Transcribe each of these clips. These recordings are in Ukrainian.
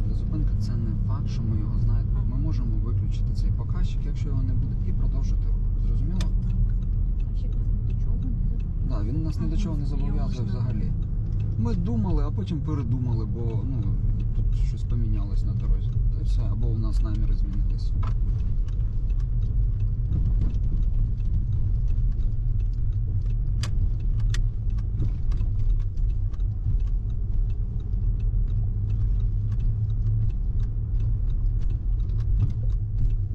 для зупинки, це не факт, що ми його знаємо. Ми можемо виключити цей показчик, якщо його не буде, і продовжити рух. Зрозуміло? Так, він нас ні до чого не зобов'язує взагалі. Ми думали, а потім передумали, бо ну, тут щось помінялось на дорозі. Та й все, або у нас наміри змінились.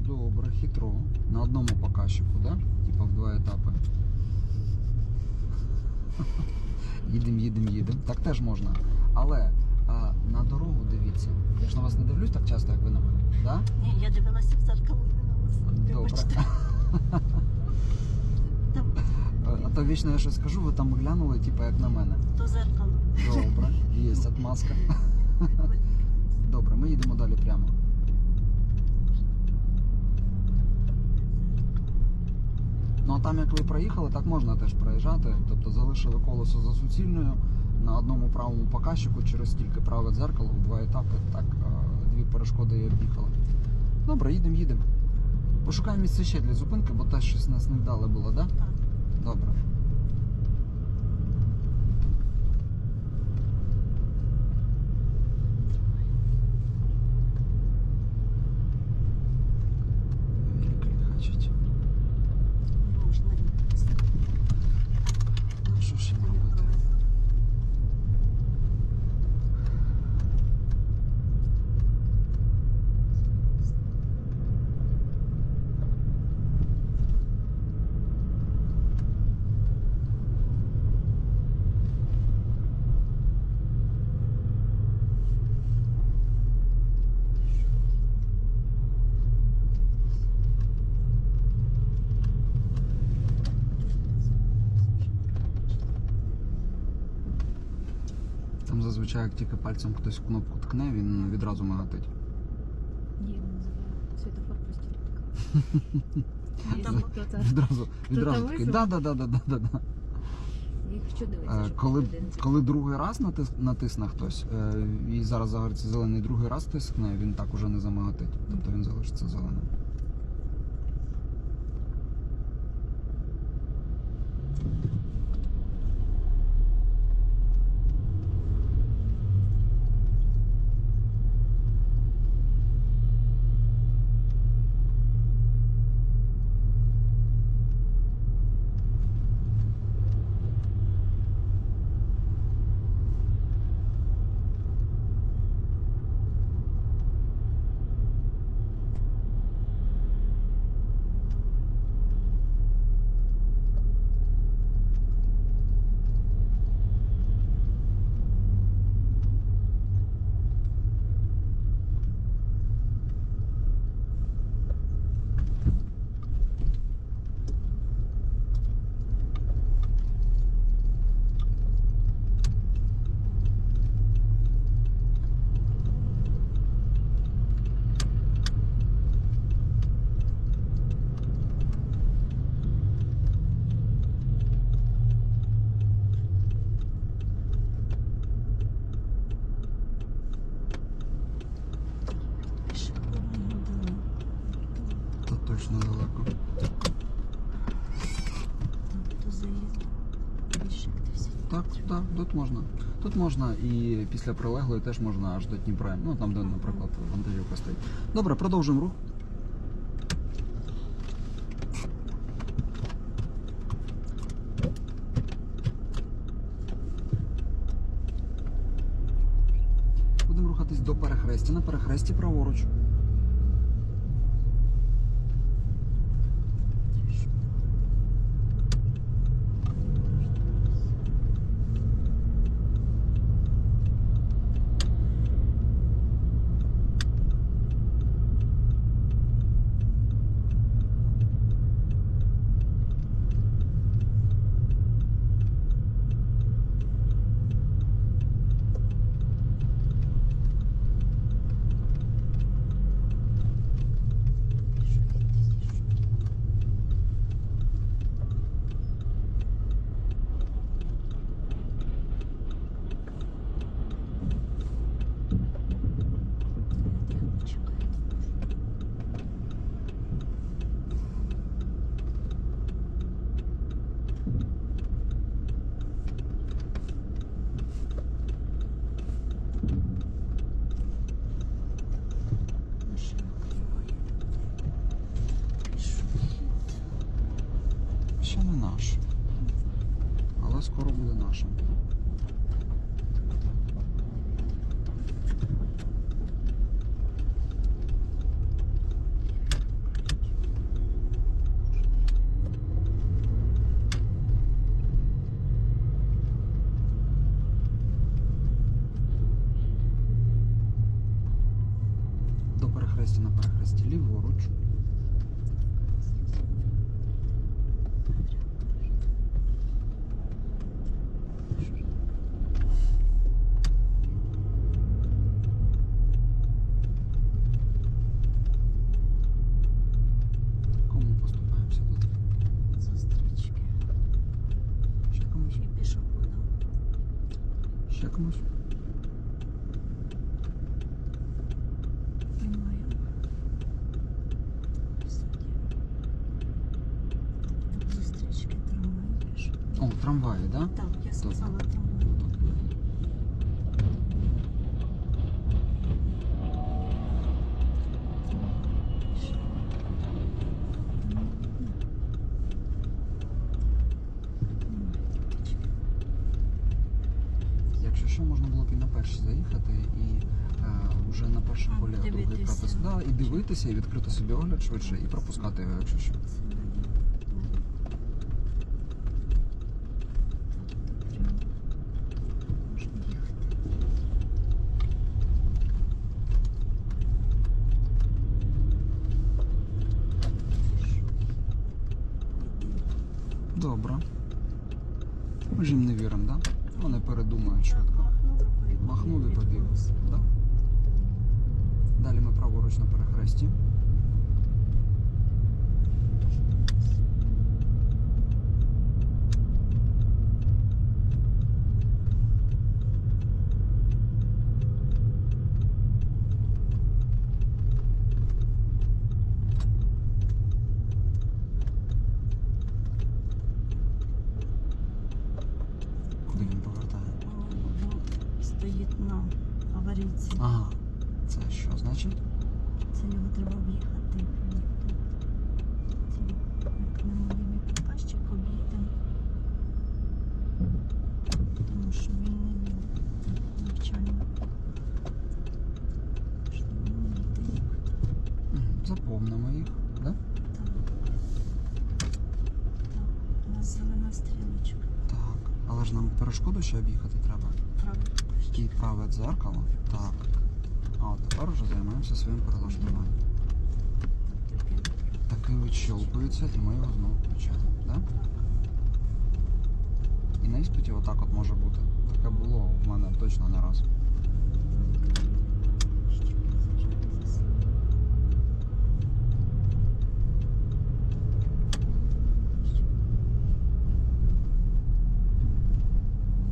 Добре, хитро. На одному показчику, да? Типа в два етапи. Їдем, їдем, їдем. Так теж можна. Але а, на дорогу дивіться. Я ж на вас не дивлюсь так часто, як ви на мене. Да? Ні, я дивилася в зеркало, не на вас. Добре. А то вічно я щось скажу, ви там глянули, типу, як на мене. то зеркало. Добре, є отмазка. Добре, ми їдемо далі прямо. Ну а там, як ви проїхали, так можна теж проїжджати. Тобто залишили колесо за суцільною на одному правому показчику через тільки праве дзеркало в два етапи, так дві перешкоди і об'їхали. Добре, їдемо, їдемо. Пошукаємо місце ще для зупинки, бо теж щось нас не вдале було, так? Так. Добре. Велика лихачить. Можна і Ну що ж їм робити? Там зазвичай, як тільки пальцем хтось в кнопку ткне, він відразу мигатить. Ні, він називає світофор там Відразу, відразу такий. Да, да, да, да, да, да. Якщо дивитися, Коли, коли другий раз натис, натисне хтось, е, і зараз загориться зелений, другий раз тискне, він так уже не замигатить. Тобто він залишиться зеленим. Так, так, тут можна. Тут можна і після прилеглої теж можна аж до Дніпра. Ну там, де, наприклад, вантажівка стоїть. Добре, продовжуємо рух. Будемо рухатись до перехрестя. На перехресті праворуч. Скоро буде наша. До перехрестя на перехресті ліворуч. Ще комусь? Немає. Судді. Зустрічки трамвай пішов. О, трамваї, так? Да? Так, я сказала трамвай. Першому А, другий пропуск. Да, і дивитися, і відкрити собі огляд швидше, і пропускати його, якщо що. Добре. Ми ж їм не віримо, так? Да? Вони передумають швидко. Махнув і побіг. Да? Далі ми праворуч на перехресті. Куди він повертає? Стоїть на аварійці. Ага. Це що? Це його треба об'їхати. Це як немалий показчик об'їдемо. Тому що він не їде навчально. Заповнимо їх, да? Так. Так, у нас зелена стрілочка. Так. Але ж нам перешкоду ще об'їхати треба. Правий І праве дзеркало. Так. А от тепер вже займаємося своїм перелаштуванням. Тепер Таки відщелкується, і ми його знову включаємо. Да? І на іспиті отак от може бути. Таке було в мене точно не раз. ще зараз.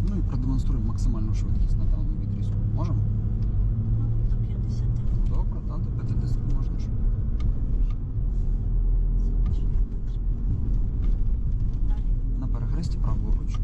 Ну і продемонструємо максимальну швидкість на даному відрізку. Можемо? До 50. Добре, так, до 50 можна ж. На перехресті праворуч.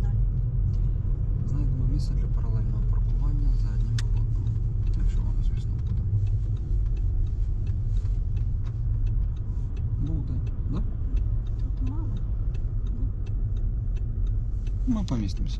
Далі. Знайдемо місце для паралельного паркування заднім ходом. Якщо воно, звісно, буде. Буде, да? Тут мало. Ми помістимося.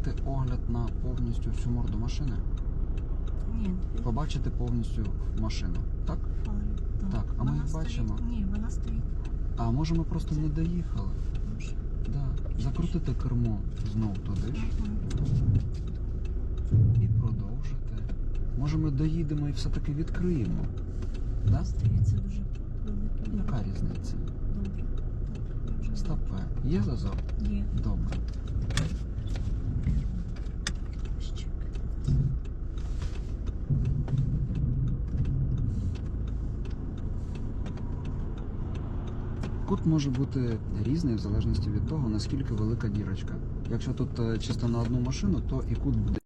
Відкрити огляд на повністю всю морду машини, Ні, побачити повністю машину. Так? фари. Так, а ми їх бачимо. Ні, вона стоїть. А може ми просто не доїхали? Може. Да. Закрутити кермо знов туди ж і продовжити. Може ми доїдемо і все-таки відкриємо. Да? Здається, дуже великий. Яка різниця? Добре. Так, Стопе. Є зазор? Є. Добре. Кут може бути різний в залежності від того, наскільки велика дірочка. Якщо тут е, чисто на одну машину, то і кут буде